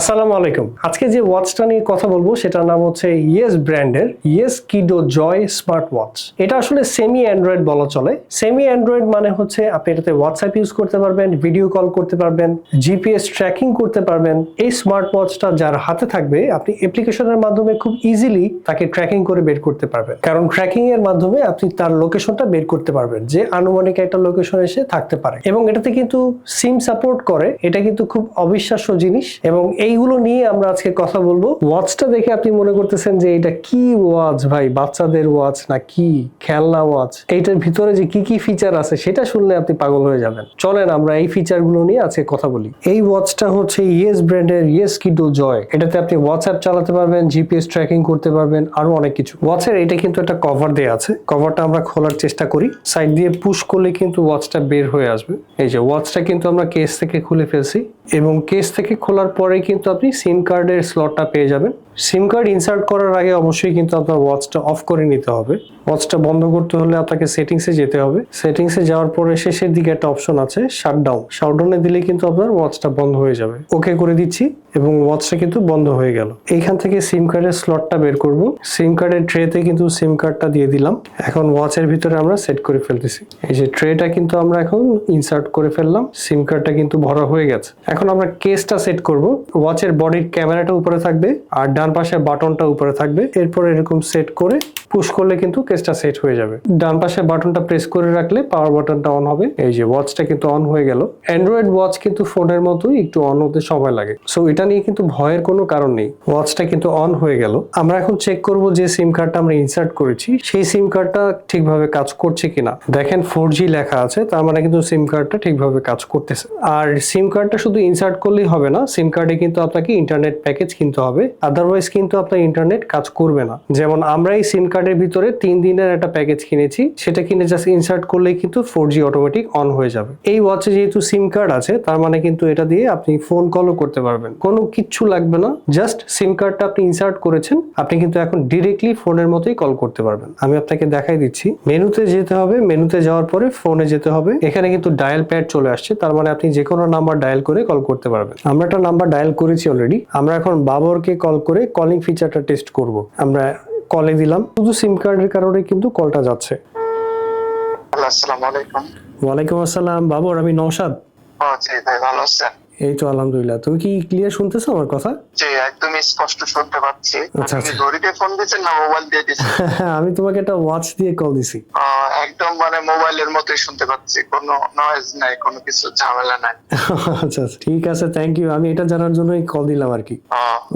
আসসালামু আলাইকুম। আজকে যে ওয়াচটা নিয়ে কথা বলব, সেটার নাম হচ্ছে ইয়েস ব্র্যান্ডের yes kiddo joy smart watch এটা আসলে সেমি অ্যান্ড্রয়েড বলা চলে। সেমি অ্যান্ড্রয়েড মানে হচ্ছে আপনি এটাতে হোয়াটসঅ্যাপ ইউজ করতে পারবেন ভিডিও কল করতে পারবেন জিপিএস ট্র্যাকিং করতে পারবেন। এই স্মার্ট ওয়াচটা যার হাতে থাকবে, আপনি অ্যাপ্লিকেশনের মাধ্যমে খুব ইজিলি তাকে ট্র্যাকিং করে বের করতে পারবেন। কারণ ট্র্যাকিং এর মাধ্যমে আপনি তার লোকেশনটা বের করতে পারবেন, যে আনুমানিক একটা লোকেশন এসে থাকতে পারে। এবং এটাতে কিন্তু সিম সাপোর্ট করে। এটা কিন্তু খুব অবিশ্বাস্য জিনিস। এবং এইগুলো নিয়ে আমরা আজকে কথা বলব। ওয়াচটা দেখে আপনি মনে করতেছেন যে এটা কি ওয়াচ ভাই? বাচ্চাদের ওয়াচ না কি? খেলনা ওয়াচ এইটার ভিতরে যে কি কি ফিচার আছে সেটা শুনলে আপনি পাগল হয়ে যাবেন। চলেন আমরা এই ফিচারগুলো নিয়ে আজকে কথা বলি। এই ওয়াচটা হচ্ছে ইয়েস ব্র্যান্ডের ইয়েস কিডো জয় এটাতে আপনি হোয়াটসঅ্যাপ চালাতে পারবেন জিপিএস ট্র্যাকিং করতে পারবেন, আরও অনেক কিছু। ওয়াচের এটা কিন্তু একটা কভার দেওয়া আছে। কভারটা আমরা খোলার চেষ্টা করি। সাইড দিয়ে পুশ করলে কিন্তু ওয়াচটা বের হয়ে আসবে। এই যে ওয়াচটা কিন্তু আমরা কেস থেকে খুলে ফেলছি। এবং কেস থেকে খোলার পরে কিন্তু আপনি সিম কার্ডের স্লটটা পেয়ে যাবেন। সিম কার্ড ইনসার্ট করার আগে অবশ্যই কিন্তু আপনার ওয়াচটা অফ করে নিতে হবে। ওয়াচটা বন্ধ করতে হলে আপনাকে সেটিংসে যেতে হবে। সেটিংসে যাওয়ার পরে শেষের দিকে একটা অপশন আছে শাটডাউন শাটডাউনে দিলে কিন্তু আপনার ওয়াচটা বন্ধ হয়ে যাবে। ওকে করে দিচ্ছি এবং ওয়াচটা কিন্তু বন্ধ হয়ে গেল। এইখান থেকে সিম কার্ডের স্লটটা বের করব। সিম কার্ডের ট্রেতে কিন্তু সিম কার্ডটা দিয়ে দিলাম। এখন ওয়াচের ভিতরে আমরা সেট করে ফেলতেছি। এই যে ট্রেটা কিন্তু আমরা এখন ইনসার্ট করে ফেললাম। সিম কার্ডটা কিন্তু ভরা হয়ে গেছে। এখন আমরা কেসটা সেট করব। ওয়াচের বডির ক্যামেরাটা উপরে থাকবে আর ডান পাশে বাটনটা উপরে থাকবে। এরপর এরকম সেট করে পুশ করলে কিন্তু কেসটা সেট হয়ে যাবে। ডান পাশে বাটনটা প্রেস করে রাখলে পাওয়ার বাটনটা অন হবে। এই যে ওয়াচটা কিন্তু অন হয়ে গেল। অ্যান্ড্রয়েড ওয়াচ কিন্তু ফোনের মতোই একটু অন হতে সময় লাগে। সো এটা নিয়ে কিন্তু ভয়ের কোনো কারণ নেই। ওয়াচটা কিন্তু অন হয়ে গেল। আমরা এখন চেক করব যে সিম কার্ডটা আমরা ইনসার্ট করেছি। সেই সিম কার্ডটা ঠিকভাবে কাজ করছে কিনা? দেখেন ফোর লেখা আছে, তার মানে কিন্তু সিম কার্ডটা ঠিকভাবে কাজ করতেছে। আর সিম কার্ডটা শুধু ইনসার্ট করলেই হবে না সিম কার্ডে কিন্তু আপনাকে ইন্টারনেট প্যাকেজ কিনতে হবে। আদারওয়াইজ কিন্তু আপনার ইন্টারনেট কাজ করবে না। যেমন আমরা এই সিম কার্ডের ভিতরে তিন দিনের একটা প্যাকেজ কিনেছি, সেটা কিনে জাস্ট ইনসার্ট করলেই কিন্তু ফোর জি অটোমেটিক অন হয়ে যাবে। এই ওয়াচে যেহেতু সিম কার্ড আছে, তার মানে কিন্তু এটা দিয়ে আপনি ফোন কলও করতে পারবেন। কোনো কিচ্ছু লাগবে না জাস্ট সিম কার্ডটা আপনি ইনসার্ট করেছেন, আপনি কিন্তু এখন ডিরেক্টলি ফোনের মতোই কল করতে পারবেন। আমি আপনাকে দেখাই দিচ্ছি। মেনুতে যেতে হবে, মেনুতে যাওয়ার পরে ফোনে যেতে হবে। এখানে কিন্তু ডায়াল প্যাড চলে আসছে, তার মানে আপনি যে কোনো নাম্বার ডায়াল করে কল করতে পারবেন। আমরা একটা নাম্বার ডায়াল করেছি অলরেডি আমরা এখন বাবরকে কল করে কলিং ফিচারটা টেস্ট করব। আমরা কলে দিলাম। শুধু সিম কার্ডের কারণে কিন্তু কলটা যাচ্ছে। আসসালামু আলাইকুম। ওয়ালাইকুম আসসালাম। বাবর আমি নওশাদ। জি ভাই ভালো আছেন? এই তো আলহামদুলিল্লাহ। তুমি কি ক্লিয়ার শুনতেছো আমার কথা? জি স্পষ্ট শুনতে পাচ্ছি। আচ্ছা, আচ্ছা। ঘড়িতে ফোন দিয়েছেন না মোবাইল দিয়ে দিয়েছেন? আমি তোমাকে একটা ওয়াচ দিয়ে কল দিছি। একদম মানে মোবাইলের মতোই শুনতে পাচ্ছি। কোনো নয়েজ নাই কোনো কিছু ঝামেলা নাই। আচ্ছা আচ্ছা। ঠিক আছে থ্যাংক ইউ আমি এটা জানার জন্যই কল দিলাম আর কি।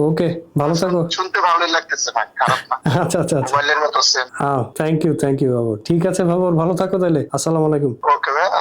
ওকে ভালো থাকো। শুনতে ভালোই লাগতেছে ভাই খারাপ না। আচ্ছা আচ্ছা আচ্ছা। মোবাইলের মতো সেম হ্যাঁ thank you thank you Babar ঠিক আছে বাবর ভালো থাকো তাহলে। আসসালামু আলাইকুম।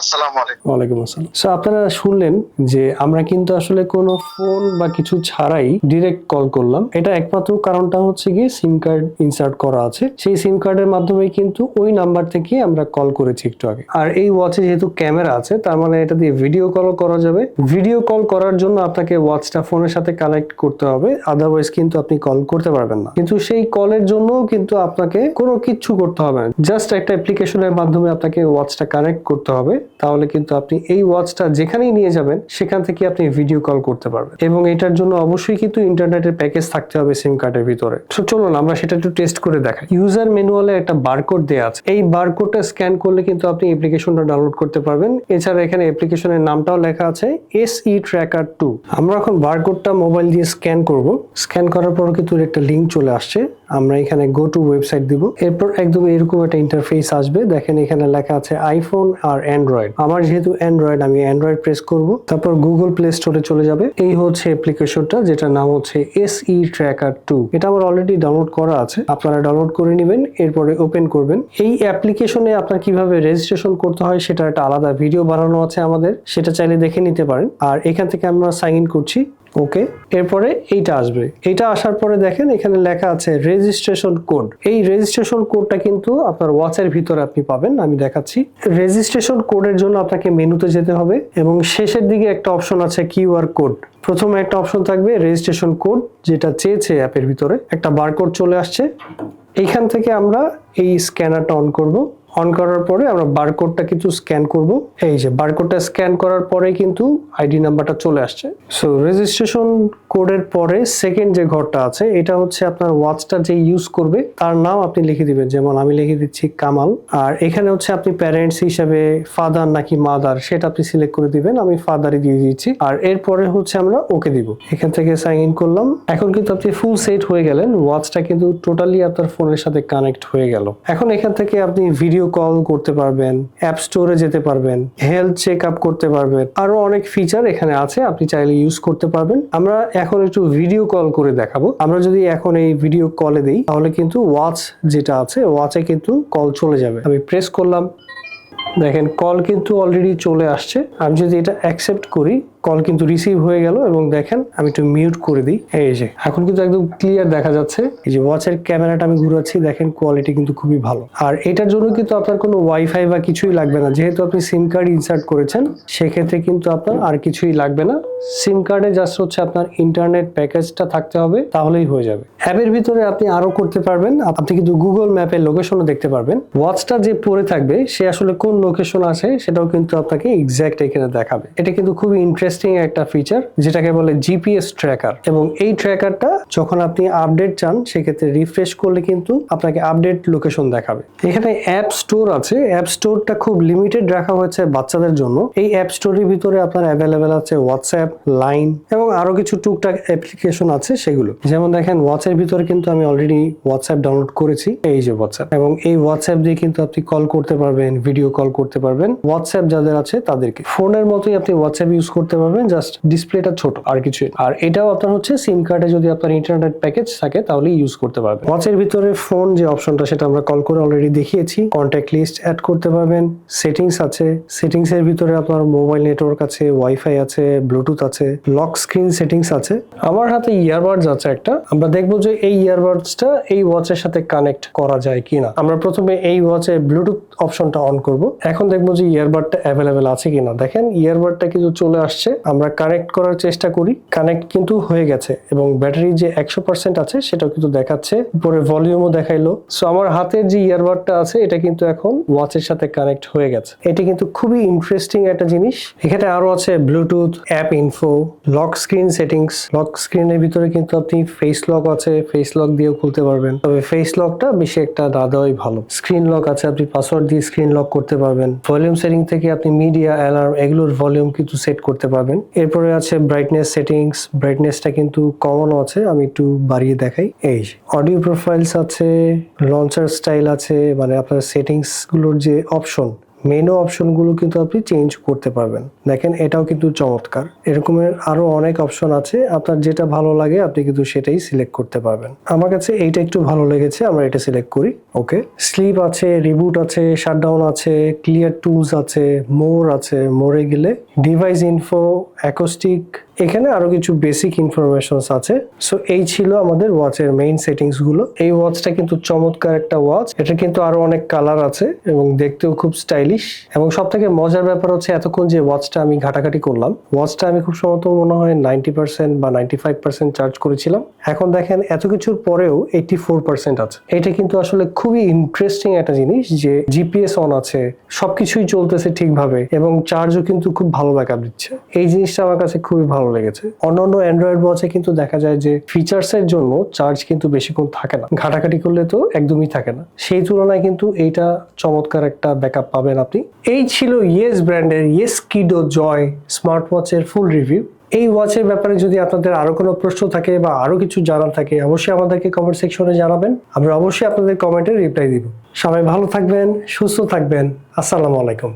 আসসালামু আলাইকুম। আসসালাম। সো আপনারা শুনলেন যে আমরা কিন্তু আসলে কোনো ফোন বা কিছু ছাড়াই ডিরেক্ট কল করলাম। এটা একমাত্র কারণটা হচ্ছে গিয়ে সিম কার্ড ইনসার্ট করা আছে। সেই সিম কার্ডের মাধ্যমে কিন্তু ওই নাম্বার থেকে আমরা কল করেছি একটু আগে। আর এই ওয়াচে যেহেতু ক্যামেরা আছে, তার মানে এটা দিয়ে ভিডিও কলও করা যাবে। ভিডিও কল করার জন্য আপনাকে ওয়াচটা ফোনের সাথে কানেক্ট করতে হবে। আদারওয়াইজ কিন্তু আপনি কল করতে পারবেন না। কিন্তু সেই কলের জন্য কিন্তু আপনাকে কোনো কিচ্ছু করতে হবে না। জাস্ট একটা অ্যাপ্লিকেশনের মাধ্যমে আপনাকে ওয়াচটা কানেক্ট করতে হবে। তাহলে কিন্তু আপনি এই ওয়াচটা যেখানেই নিয়ে যাবেন, সেখান থেকে আপনি ভিডিও কল করতে পারবেন। এবং এটার জন্য অবশ্যই কিন্তু ইন্টারনেটের প্যাকেজ থাকতে হবে সিম কার্ডের ভিতরে। তো চলুন, আমরা সেটা একটু টেস্ট করে দেখাই। ইউজার ম্যানুয়ালে একটা বারকোড দেওয়া আছে। এই বারকোডটা স্ক্যান করলে কিন্তু আপনি অ্যাপ্লিকেশনটা ডাউনলোড করতে পারবেন। এছাড়া এখানে অ্যাপ্লিকেশনের নামটাও লেখা আছে এস ই ট্র্যাকার টু আমরা এখন বারকোডটা মোবাইল দিয়ে স্ক্যান করব। স্ক্যান করার পর কিন্তু একটা লিঙ্ক চলে আসছে। আমরা এখানে গো টু ওয়েবসাইট দিব। এরপর একদম এরকম একটা ইন্টারফেস আসবে। দেখেন এখানে লেখা আছে আইফোন আর অ্যান্ড্রয়েড আমার যেহেতু অ্যান্ড্রয়েড আমি অ্যান্ড্রয়েড প্রেস করব। তারপর গুগল প্লে স্টোরে চলে যাবে। এই হচ্ছে অ্যাপ্লিকেশনটা যেটার নাম হচ্ছে এস ই ট্র্যাকার টু এটা আমার অলরেডি ডাউনলোড করা আছে। আপনারা ডাউনলোড করে নেবেন, এরপরে ওপেন করবেন। এই অ্যাপ্লিকেশনে আপনার কীভাবে রেজিস্ট্রেশন করতে হয় সেটা একটা আলাদা ভিডিও বানানো আছে আমাদের। সেটা চাইলে দেখে নিতে পারেন। আর এখান থেকে আমরা সাইন ইন করছি। ওকে, এরপরে এইটা আসবে। এইটা আসার পরে দেখেন এখানে লেখা আছে রেজিস্ট্রেশন কোড এই রেজিস্ট্রেশন কোডটা কিন্তু আপনার ওয়াচের ভিতরে আপনি পাবেন, আমি দেখাচ্ছি। রেজিস্ট্রেশন কোডের জন্য আপনাকে মেনুতে যেতে হবে এবং শেষের দিকে একটা অপশন আছে কিউআর কোড প্রথমে একটা অপশন থাকবে রেজিস্ট্রেশন কোড যেটা চেয়েছে অ্যাপের ভিতরে। একটা বারকোড চলে আসছে। এইখান থেকে আমরা এই স্ক্যানারটা অন করব। অন করার পরে আমরা বারকোডটা কিন্তু স্ক্যান করব। এই যে বারকোডটা স্ক্যান করার পরে কিন্তু আইডি নাম্বারটা চলে আসছে। সো রেজিস্ট্রেশন কোডের পরে সেকেন্ড যে ঘরটা আছে, এটা হচ্ছে আপনার ওয়াচটা যে ইউজ করবে, তার নাম আপনি লিখে দিবেন। যেমন আমি লিখে দিচ্ছি কামাল। আর এখানে হচ্ছে আপনি প্যারেন্টস হিসাবে ফাদার নাকি মাদার সেটা আপনি সিলেক্ট করে দিবেন। আমি ফাদারই দিয়ে দিচ্ছি। আর এরপরে হচ্ছে আমরা ওকে দিব। এখান থেকে সাইন ইন করলাম। এখন কিন্তু আপনি ফুল সেট হয়ে গেলেন। ওয়াচটা কিন্তু টোটালি আপনার ফোনের সাথে কানেক্ট হয়ে গেল। এখন এখান থেকে আপনি ভিডিও কল করতে পারবেন অ্যাপ স্টোরে যেতে পারবেন হেলথ চেক আপ করতে পারবেন, আরও অনেক ফিচার এখানে আছে, আপনি চাইলে ইউজ করতে পারবেন। আমরা এখন একটু ভিডিও কল করে দেখাবো। আমরা যদি এখন এই ভিডিও কলে দিই, তাহলে কিন্তু ওয়াচ যেটা আছে ওয়াচে কিন্তু কল চলে যাবে। আমি প্রেস করলাম, দেখেন কল কিন্তু অলরেডি চলে আসছে। আমি যদি এটা অ্যাকসেপ্ট করি কল কিন্তু রিসিভ হয়ে গেল এবং দেখেন আমি একটু মিউট করে দিই। এই যে, এখন কিন্তু একদম ক্লিয়ার দেখা যাচ্ছে। এই যে ওয়াচের ক্যামেরাটা আমি ঘুরাচ্ছি, দেখেন কোয়ালিটি কিন্তু খুবই ভালো। আর এটার জন্য কিন্তু আপনার কোনো ওয়াইফাই বা কিছুই লাগবে না। যেহেতু আপনি সিম কার্ড ইনসার্ট করেছেন, সেক্ষেত্রে কিন্তু আপনার আর কিছুই লাগবে না। সিম কার্ডে জাস্ট হচ্ছে আপনার ইন্টারনেট প্যাকেজটা থাকতে হবে, তাহলেই হয়ে যাবে। অ্যাপের ভিতরে আপনি আরও করতে পারবেন। আপনি কিন্তু গুগল ম্যাপের লোকেশনও দেখতে পারবেন। ওয়াচটা যে পরে থাকবে, সে আসলে কোন লোকেশন আছে সেটাও কিন্তু আপনাকে এক্স্যাক্ট এখানে দেখাবে। এটা কিন্তু খুবই ইন্টারেস্টিং একটা ফিচার যেটাকে বলে জিপিএস ট্র্যাকার এবং এই ট্র্যাকারটা যখন আপনি আপডেট চান, সেক্ষেত্রে রিফ্রেশ করলে কিন্তু আপনাকে আপডেট লোকেশন দেখাবে। এখানে অ্যাপ স্টোর আছে। অ্যাপ স্টোরটা খুব লিমিটেড রাখা হয়েছে বাচ্চাদের জন্য। এই অ্যাপ স্টোরের ভিতরে আপনার অ্যাভেলেবেল আছে হোয়াটসঅ্যাপ লাইন এবং আরও কিছু টুকটাক অ্যাপ্লিকেশন আছে সেগুলো। যেমন দেখেন ওয়াটসঅ্যাপ ভিতরে কিন্তু আমি অলরেডি হোয়াটসঅ্যাপ ডাউনলোড করেছি। এই যে হোয়াটসঅ্যাপ এবং এই হোয়াটসঅ্যাপ দিয়ে কিন্তু আপনি কল করতে পারবেন ভিডিও কল করতে পারবেন। হোয়াটসঅ্যাপ যাদের আছে, তাদেরকে। ফোনের মতোই আপনি হোয়াটসঅ্যাপ ইউজ করতে পারবেন জাস্ট ডিসপ্লেটা ছোট, আর কিছু আর এটাও আপনার হচ্ছে সিম কার্ডে যদি আপনার ইন্টারনেট প্যাকেজ থাকে তাহলে ইউজ করতে পারবেন। ওয়াচের ভিতরে ফোন যে অপশনটা সেটা আমরা কল করে অলরেডি দেখিয়েছি। কন্ট্যাক্ট লিস্ট অ্যাড করতে পারবেন। সেটিংস আছে। সেটিংস এর ভিতরে আপনার মোবাইল নেটওয়ার্ক আছে ওয়াইফাই আছে ব্লুটুথ আছে লক স্ক্রিন সেটিংস আছে। আমার হাতে ইয়ারবাডস আছে একটা। আমরা দেখব যে এই ইয়ারবাডসটা এই ওয়াচের সাথে কানেক্ট করা যায় কিনা। আমরা প্রথমে এই ওয়াচে ব্লুটুথ অপশনটা অন করব। এখন দেখব যে ইয়ারবাডটা অ্যাভেলেবেল আছে কিনা। দেখেন ইয়ারবাডটা কিন্তু চলে আসছে। আমরা কানেক্ট করার চেষ্টা করি কানেক্ট কিন্তু হয়ে গেছে এবং ব্যাটারি যে একশো পার্সেন্ট আছে সেটাও কিন্তু দেখাচ্ছে, উপরে ভলিউমও দেখাইলো। সো আমার হাতের যে ইয়ারবাডটা আছে, এটা কিন্তু এখন ওয়াচের সাথে কানেক্ট হয়ে গেছে। এটা কিন্তু খুবই ইন্টারেস্টিং একটা জিনিস। এখানে আরও আছে Bluetooth app info lock screen settings lock স্ক্রিনের ভিতরে কিন্তু আপনি ফেস লক আছে ফেস লক দিয়েও খুলতে পারবেন। তবে ফেস লকটা বেশি একটা না দেওয়াই ভালো। স্ক্রিন লক আছে, আপনি পাসওয়ার্ড দিয়ে স্ক্রিন লক করতে পারবেন। ভলিউম সেটিং থেকে আপনি মিডিয়া অ্যালার্ম এগুলোর ভলিউম কিন্তু সেট করতে পারবেন। এরপরে আছে ব্রাইটনেস সেটিংস ব্রাইটনেসটা কিন্তু কমন আছে, আমি একটু বাড়িয়ে দেখাই। এই অডিও প্রোফাইলস আছে লঞ্চার স্টাইল আছে মানে আপনার সেটিংসগুলোর যে অপশন মেনু অপশনগুলো কিন্তু আপনি চেঞ্জ করতে পারবেন। দেখেন, এটাও কিন্তু চমৎকার। এরকমের আরও অনেক অপশন আছে। আপনার যেটা ভালো লাগে, আপনি কিন্তু সেটাই সিলেক্ট করতে পারবেন। আমার কাছে এইটা একটু ভালো লেগেছে, আমরা এটা সিলেক্ট করি। ওকে? স্লিপ আছে, রিবুট আছে, শাটডাউন আছে, ক্লিয়ার টুলস আছে, মোর আছে। মোরে গেলে ডিভাইস ইনফো, অ্যাকোস্টিক এখানে আরও কিছু বেসিক ইনফরমেশন আছে। সো এই ছিল আমাদের ওয়াচের মেইন সেটিংসগুলো। এই ওয়াচটা কিন্তু চমৎকার একটা ওয়াচ এটা কিন্তু আরও অনেক কালার আছে এবং দেখতেও খুব স্টাইলিশ এবং সব থেকে মজার ব্যাপার হচ্ছে এতক্ষণ যে ওয়াচটা আমি ঘাটাঘাটি করলাম ওয়াচটা আমি খুব সম্ভবত মনে হয় নাইনটি পার্সেন্ট বা নাইনটি ফাইভ পার্সেন্ট চার্জ করেছিলাম। এখন দেখেন এত কিছুর পরেও এইটি ফোর পার্সেন্ট আছে। এটা কিন্তু আসলে খুবই ইন্টারেস্টিং একটা জিনিস যে জিপিএস অন আছে, সবকিছুই চলতেছে ঠিকভাবে এবং চার্জও কিন্তু খুব ভালো ব্যাকআপ দিচ্ছে। এই জিনিসটা আমার কাছে খুবই ভালো লেগেছে। অন্যান্য অ্যান্ড্রয়েড ওয়াচে কিন্তু দেখা যায় যে ফিচার্স এর জন্য চার্জ কিন্তু বেশিক্ষণ থাকে না। ঘাটাঘাটি করলে তো একদমই থাকে না। সেই তুলনায় কিন্তু এইটা চমৎকার একটা ব্যাকআপ পাবেন আপনি। এই ছিল ইয়েস ব্র্যান্ডের ইয়েস কিডো জয় স্মার্ট ওয়াচের ফুল রিভিউ এই ওয়াচের ব্যাপারে যদি আপনাদের আরও কোনো প্রশ্ন থাকে বা আরও কিছু জানার থাকে, অবশ্যই আমাদেরকে কমেন্ট সেকশনে জানাবেন। আমরা অবশ্যই আপনাদের কমেন্টে রিপ্লাই দিব। সবাই ভালো থাকবেন, সুস্থ থাকবেন। আসসালামু আলাইকুম।